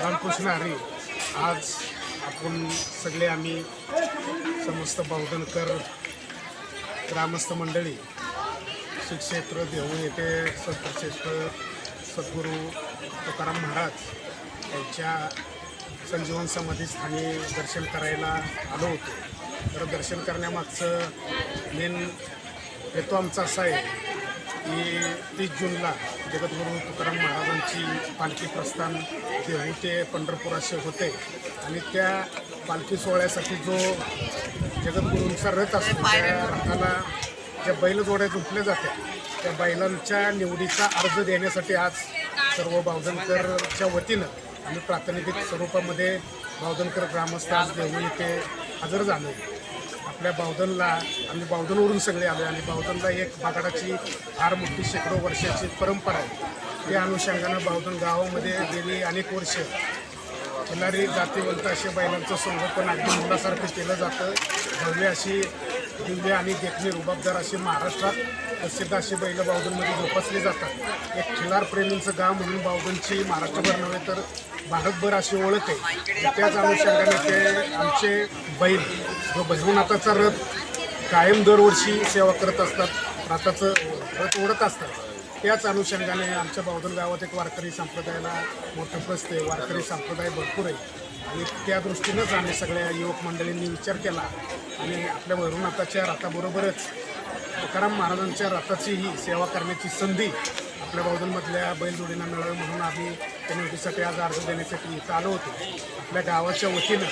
रामकृष्ण हरी आज आपण सगळे आम्ही समस्त बहुधनकर ग्रामस्थ मंडळी श्रीक्षेत्र देहू येथे संतश्रेष्ठ सद्गुरू तुकाराम महाराज यांच्या संजीवन समाधी स्थानी दर्शन करायला आलो होतो. तर दर्शन करण्यामागचं मेन हेतू आमचा असा आहे की तीस जूनला जगद्गुरू तुकाराम महाराजांची पालखी प्रस्थान देहू ते पंढरपूर असे होते. आणि त्या पालखी सोहळ्यासाठी जो जगद्गुरूंचा रथ असतो त्या रथाला ज्या बैलजोड्या जुंपल्या जातात त्या बैलांच्या निवडीचा अर्ज देण्यासाठी आज सर्व बावधनकरच्या वतीनं आम्ही प्रातिनिधिक स्वरूपामध्ये बावधनकर ग्रामस्थ आज देहू इथे हजर झालो. आपल्या बावधनला आम्ही बावधनवरून सगळे आलो आणि बावधनला एक बागडाची फार मोठी शेकडो वर्षाची परंपरा आहे. त्या अनुषंगानं बावधन गावामध्ये गेली अनेक वर्ष. खिलारी जातीवंत असे बैलांचं संगोपन अगदी मुलासारखं केलं जातं. भव्य अशी दिव्य आणि देखणे रुबाबदार अशी महाराष्ट्रात प्रसिद्ध असे बैल बावधनमध्ये जोपासले जातात. एक खिलारप्रेमींचं गाव म्हणून बावधनची महाराष्ट्रभर नव्हे तर भारतभर अशी ओळख आहे. त्याच अनुषंगाने ते आमचे बैल जो भैरवनाथाचा रथ कायम दरवर्षी सेवा करत असतात रथाचं रथ ओढत असतात. त्याच अनुषंगाने आमच्या बावधन गावात एक वारकरी संप्रदायाला मोठं प्रस्त वारकरी संप्रदाय भरपूर आहे. आणि त्या दृष्टीनंच आम्ही सगळ्या युवक मंडळींनी विचार केला. आणि आपल्या भैरवनाथाच्या रथाबरोबरच तुकाराम महाराजांच्या रथाचीही सेवा करण्याची संधी आपल्या बाजूंमधल्या बैलजोडींना मिळावी म्हणून आम्ही त्या आज अर्ज देण्यासाठी इथं आलो होतो. आपल्या गावाच्या वतीनं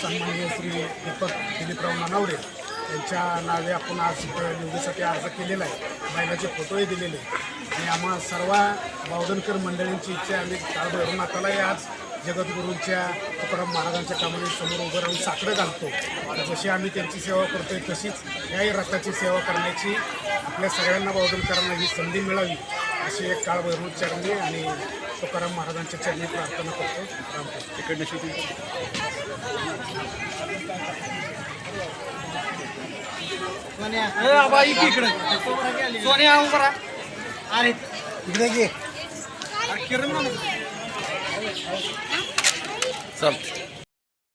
सन्माननीय श्री दीपक दिलीपराव नानावडे त्यांच्या नावे आपण आज निवडीसाठी अर्ज केलेला आहे. बैलाचे फोटोही दिलेले आहेत. आणि आम्हा सर्व बावधनकर मंडळींची इच्छा आम्ही काळ भैरवनाथालाही आज जगद्गुरूंच्या तुकाराम महाराजांच्या कामाने समोर उभं राहून साकडं घालतो. जशी आम्ही त्यांची सेवा करतोय तशीच याही रथाची सेवा करण्याची आपल्या सगळ्यांना बावधनकरांना ही संधी मिळावी अशी एक काळ चरणी आणि तुकाराम महाराजांच्या चरणी प्रार्थना करतो. तिकडनं शूटिंग सोन्या. इकडे? घे चल.